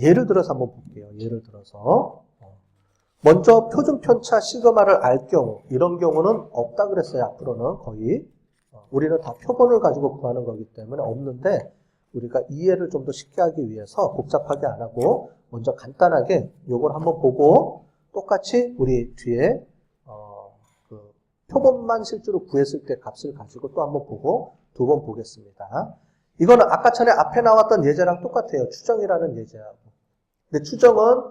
예를 들어서 한번 볼게요. 예를 들어서 어, 먼저 표준 편차 시그마를 알 경우 이런 경우는 없다 그랬어요. 앞으로는 거의 어, 우리는 다 표본을 가지고 구하는 거기 때문에 없는데 우리가 이해를 좀 더 쉽게 하기 위해서 복잡하게 안 하고 먼저 간단하게 요걸 한번 보고 똑같이 우리 뒤에 어, 그 표본만 실제로 구했을 때 값을 가지고 또 한번 보고 두 번 보겠습니다. 이거는 아까 전에 앞에 나왔던 예제랑 똑같아요. 추정이라는 예제하고. 근데 추정은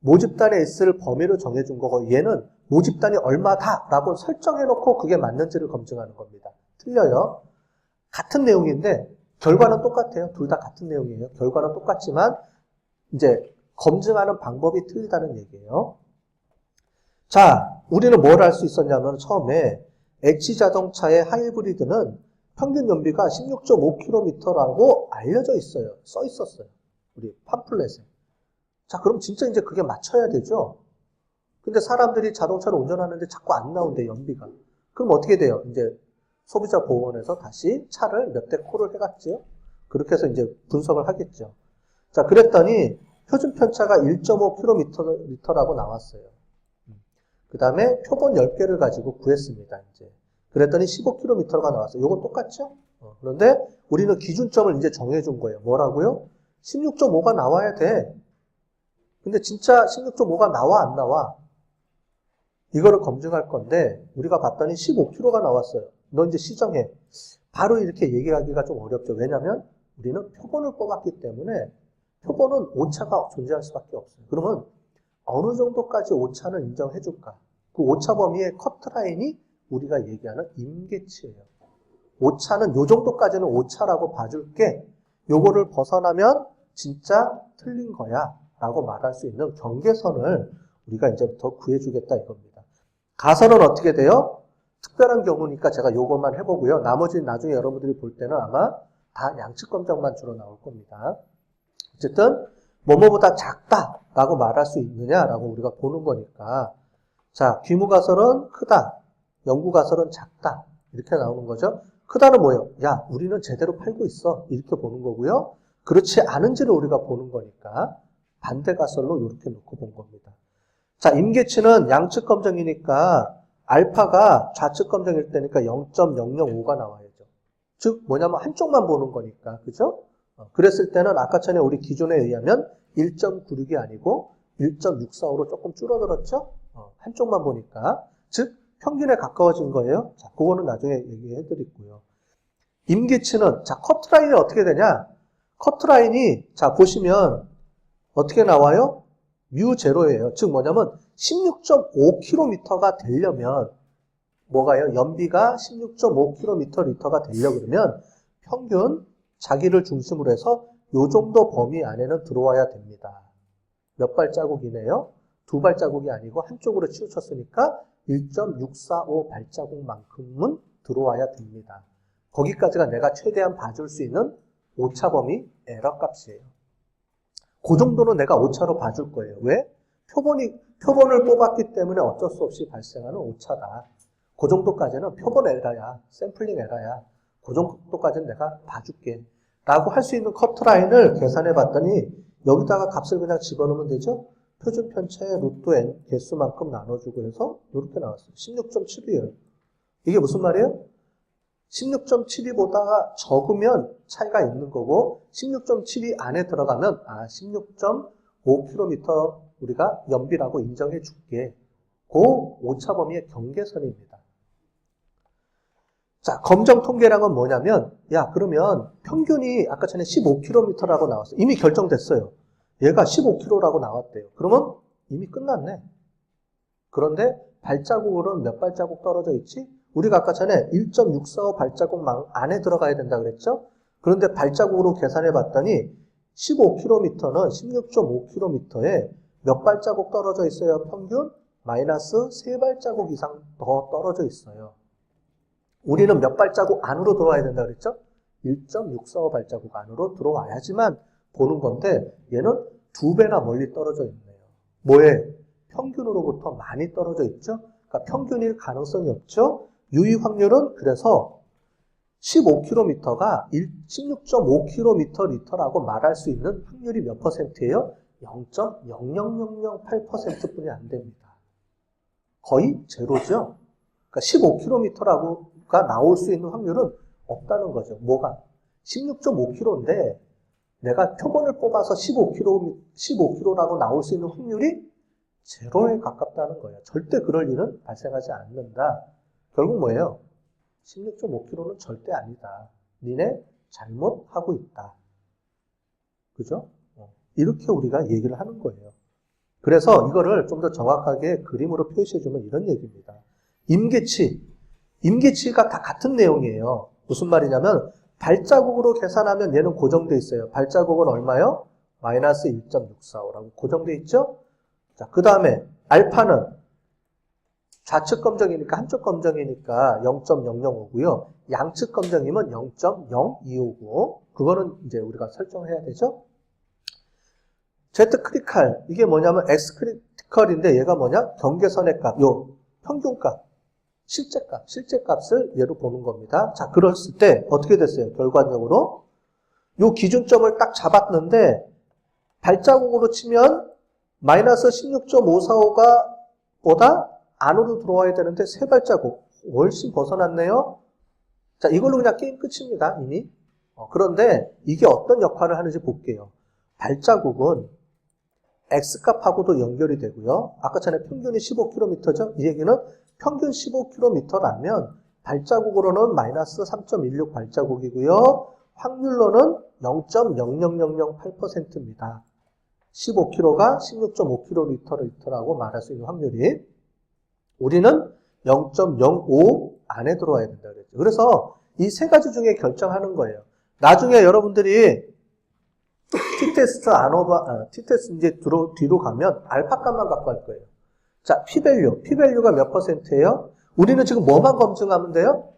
모집단에 있을 범위를 정해준 거고 얘는 모집단이 얼마다라고 설정해놓고 그게 맞는지를 검증하는 겁니다. 틀려요. 같은 내용인데 결과는 똑같아요. 둘 다 같은 내용이에요. 결과는 똑같지만 이제 검증하는 방법이 틀리다는 얘기예요. 자, 우리는 뭘할수 있었냐면 처음에 H 자동차의 하이브리드는 평균 연비가 16.5km라고 알려져 있어요. 써 있었어요. 우리 팜플렛에. 자, 그럼 진짜 이제 그게 맞춰야 되죠? 근데 사람들이 자동차를 운전하는데 자꾸 안 나온대, 연비가. 그럼 어떻게 돼요? 이제 소비자 보호원에서 다시 차를 몇 대 콜을 해갔죠? 그렇게 해서 이제 분석을 하겠죠. 자, 그랬더니 표준 편차가 1.5km라고 나왔어요. 그 다음에 표본 10개를 가지고 구했습니다, 이제. 그랬더니 15km가 나왔어요. 요건 똑같죠? 어, 그런데 우리는 기준점을 이제 정해준 거예요. 뭐라고요? 16.5가 나와야 돼. 근데 진짜 16.5가 나와, 안 나와? 이거를 검증할 건데, 우리가 봤더니 15km가 나왔어요. 너 이제 시정해. 바로 이렇게 얘기하기가 좀 어렵죠. 왜냐면 우리는 표본을 뽑았기 때문에 표본은 오차가 존재할 수밖에 없어요. 그러면 어느 정도까지 오차는 인정해 줄까? 그 오차 범위의 커트라인이 우리가 얘기하는 임계치예요. 오차는 요 정도까지는 오차라고 봐줄게. 요거를 벗어나면 진짜 틀린 거야. 라고 말할 수 있는 경계선을 우리가 이제부터 구해주겠다 이겁니다. 가설은 어떻게 돼요? 특별한 경우니까 제가 요것만 해보고요. 나머지는 나중에 여러분들이 볼 때는 아마 다 양측 검정만 주로 나올 겁니다. 어쨌든 뭐뭐보다 작다라고 말할 수 있느냐라고 우리가 보는 거니까 자 귀무 가설은 크다, 연구 가설은 작다 이렇게 나오는 거죠. 크다는 뭐예요? 야 우리는 제대로 팔고 있어 이렇게 보는 거고요. 그렇지 않은지를 우리가 보는 거니까 반대 가설로 이렇게 놓고 본 겁니다. 자 임계치는 양측 검정이니까 알파가 좌측 검정일 때니까 0.005가 나와야죠. 즉 뭐냐면 한쪽만 보는 거니까 그죠? 어, 그랬을 때는 아까 전에 우리 기존에 의하면 1.96이 아니고 1.645로 조금 줄어들었죠? 어, 한쪽만 보니까. 즉, 평균에 가까워진 거예요. 자, 그거는 나중에 얘기해 드리고요. 임계치는, 자, 커트라인이 어떻게 되냐? 커트라인이, 자, 보시면 어떻게 나와요? 뮤 제로예요. 즉 뭐냐면 16.5km가 되려면 뭐가요? 연비가 16.5km 리터가 되려 그러면 평균 자기를 중심으로 해서 요 정도 범위 안에는 들어와야 됩니다. 몇 발자국이네요? 두 발자국이 아니고 한쪽으로 치우쳤으니까 1.645 발자국만큼은 들어와야 됩니다. 거기까지가 내가 최대한 봐줄 수 있는 오차 범위 에러 값이에요. 그 정도는 내가 오차로 봐줄 거예요. 왜? 표본이, 표본을 뽑았기 때문에 어쩔 수 없이 발생하는 오차다. 그 정도까지는 표본 에러야. 샘플링 에러야. 그 정도까지는 내가 봐줄게. 라고 할 수 있는 커트라인을 계산해 봤더니 여기다가 값을 그냥 집어넣으면 되죠? 표준 편차의 루트 n 개수만큼 나눠주고 해서 이렇게 나왔어요. 16.7이에요. 이게 무슨 말이에요? 16.72보다 적으면 차이가 있는 거고 16.72 안에 들어가면 아 16.5km 우리가 연비라고 인정해 줄게. 그 오차 범위의 경계선입니다. 자, 검정 통계량은 뭐냐면 야 그러면 평균이 아까 전에 15km라고 나왔어요. 이미 결정됐어요. 얘가 15km라고 나왔대요. 그러면 이미 끝났네. 그런데 발자국으로는 몇 발자국 떨어져 있지? 우리가 아까 전에 1.645 발자국 안에 들어가야 된다 그랬죠? 그런데 발자국으로 계산해 봤더니 15km는 16.5km에 몇 발자국 떨어져 있어요? 평균 마이너스 3발자국 이상 더 떨어져 있어요. 우리는 몇 발자국 안으로 들어와야 된다 그랬죠? 1.645 발자국 안으로 들어와야지만 보는 건데 얘는 두 배나 멀리 떨어져 있네요. 뭐에? 평균으로부터 많이 떨어져 있죠? 그러니까 평균일 가능성이 없죠? 유의 확률은 그래서 15km가 16.5km 리터라고 말할 수 있는 확률이 몇 퍼센트예요? 0.00008% 뿐이 안 됩니다. 거의 제로죠? 그러니까 15km라고가 나올 수 있는 확률은 없다는 거죠. 뭐가? 16.5km인데 내가 표본을 뽑아서 15km, 15km라고 나올 수 있는 확률이 제로에 가깝다는 거예요. 절대 그럴 일은 발생하지 않는다. 결국 뭐예요? 16.5km는 절대 아니다. 니네 잘못하고 있다. 그죠? 어, 이렇게 우리가 얘기를 하는 거예요. 그래서 이거를 좀 더 정확하게 그림으로 표시해주면 이런 얘기입니다. 임계치. 임계치가 다 같은 내용이에요. 무슨 말이냐면, 발자국으로 계산하면 얘는 고정돼 있어요. 발자국은 얼마요? 마이너스 1.645라고 고정돼 있죠? 자, 그 다음에 알파는 좌측 검정이니까 한쪽 검정이니까 0.005고요. 양측 검정이면 0.0259. 그거는 이제 우리가 설정해야 되죠. Z 크리칼 이게 뭐냐면 X 크리칼인데 얘가 뭐냐? 경계선의 값, 요 평균값, 실제값, 실제값을 얘로 보는 겁니다. 자, 그랬을 때 어떻게 됐어요? 결과적으로 요 기준점을 딱 잡았는데 발자국으로 치면 마이너스 16.545가 보다 안으로 들어와야 되는데 세 발자국 훨씬 벗어났네요. 자, 이걸로 그냥 게임 끝입니다. 이미. 어, 그런데 이게 어떤 역할을 하는지 볼게요. 발자국은 x값하고도 연결이 되고요. 아까 전에 평균이 15km죠. 이 얘기는 평균 15km라면 발자국으로는 마이너스 3.16 발자국이고요. 확률로는 0.00008%입니다. 15km가 16.5km라고 말할 수 있는 확률이 우리는 0.05 안에 들어와야 된다 그랬죠. 그래서 이 세 가지 중에 결정하는 거예요. 나중에 여러분들이 t-테스트 안 오버, 아, t-테스트 이제 뒤로, 뒤로 가면 알파 값만 갖고 할 거예요. 자, p-value. p-value가 몇 퍼센트예요? 우리는 지금 뭐만 검증하면 돼요?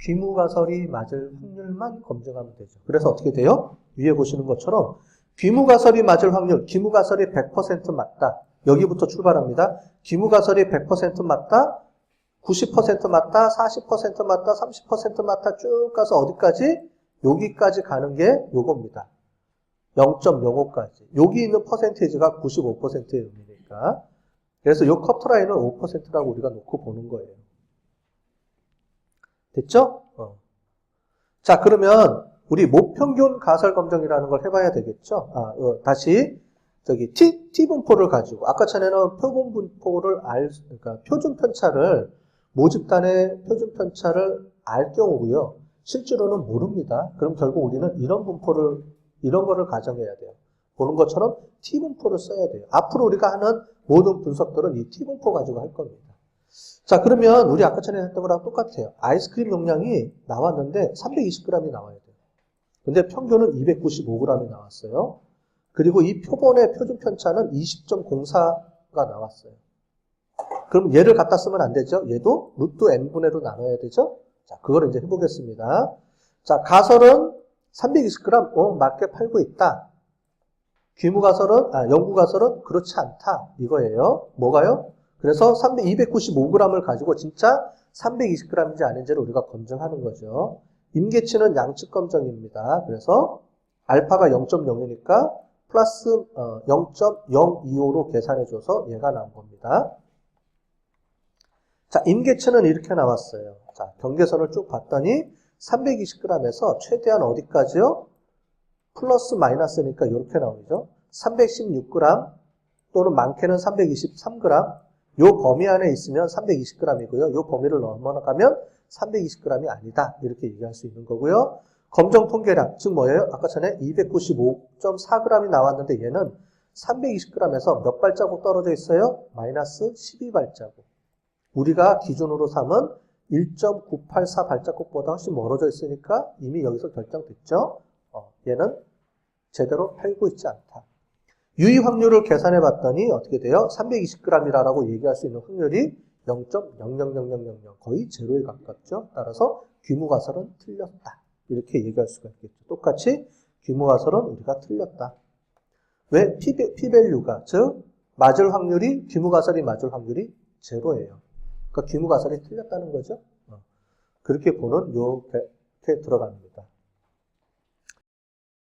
귀무가설이 맞을 확률만 검증하면 되죠. 그래서 어떻게 돼요? 위에 보시는 것처럼 귀무가설이 맞을 확률, 귀무가설이 100% 맞다. 여기부터 출발합니다. 귀무가설이 100% 맞다, 90% 맞다, 40% 맞다, 30% 맞다 쭉 가서 어디까지? 여기까지 가는 게 요겁니다. 0.05까지. 여기 있는 퍼센테이지가 95%의 의미니까. 그래서 요 커트라인은 5%라고 우리가 놓고 보는 거예요. 됐죠? 어. 자, 그러면 우리 모평균 가설 검정이라는 걸 해봐야 되겠죠? 아, 어, 다시 저기 T, T 분포를 가지고 아까 전에는 표본 분포를 알, 그러니까 표준 편차를 모집단의 표준 편차를 알 경우고요. 실제로는 모릅니다. 그럼 결국 우리는 이런 분포를 이런 거를 가정해야 돼요. 보는 것처럼 T 분포를 써야 돼요. 앞으로 우리가 하는 모든 분석들은 이 T 분포 가지고 할 겁니다. 자, 그러면 우리 아까 전에 했던 거랑 똑같아요. 아이스크림 용량이 나왔는데 320g이 나와야 돼요. 근데 평균은 295g이 나왔어요. 그리고 이 표본의 표준 편차는 20.04가 나왔어요. 그럼 얘를 갖다 쓰면 안 되죠? 얘도 루트 n분의로 나눠야 되죠? 자, 그걸 이제 해보겠습니다. 자, 가설은 320g, 어, 맞게 팔고 있다. 귀무가설은, 아, 연구 가설은 그렇지 않다. 이거예요. 뭐가요? 그래서 300, 295g을 가지고 진짜 320g인지 아닌지를 우리가 검증하는 거죠. 임계치는 양측 검정입니다. 그래서 알파가 0.0이니까 플러스 0.025로 계산해줘서 얘가 나온 겁니다. 자, 임계치는 이렇게 나왔어요. 자, 경계선을 쭉 봤더니 320g에서 최대한 어디까지요? 플러스 마이너스니까 이렇게 나오죠. 316g 또는 많게는 323g 요 범위 안에 있으면 320g이고요. 요 범위를 넘어가면 320g이 아니다. 이렇게 얘기할 수 있는 거고요. 검정 통계량, 즉 뭐예요? 아까 전에 295.4g이 나왔는데 얘는 320g에서 몇 발자국 떨어져 있어요? 마이너스 12발자국. 우리가 기준으로 삼은 1.984 발자국보다 훨씬 멀어져 있으니까 이미 여기서 결정됐죠? 어, 얘는 제대로 팔고 있지 않다. 유의 확률을 계산해 봤더니 어떻게 돼요? 320g이라고 얘기할 수 있는 확률이 0.00000 거의 제로에 가깝죠. 따라서 규모 가설은 틀렸다. 이렇게 얘기할 수가 있겠죠. 똑같이 규모가설은 우리가 틀렸다. 왜? P밸류가 즉 맞을 확률이 규모가설이 맞을 확률이 제로예요. 그러니까 규모가설이 틀렸다는 거죠. 어. 그렇게 보는 요 이렇게 들어갑니다.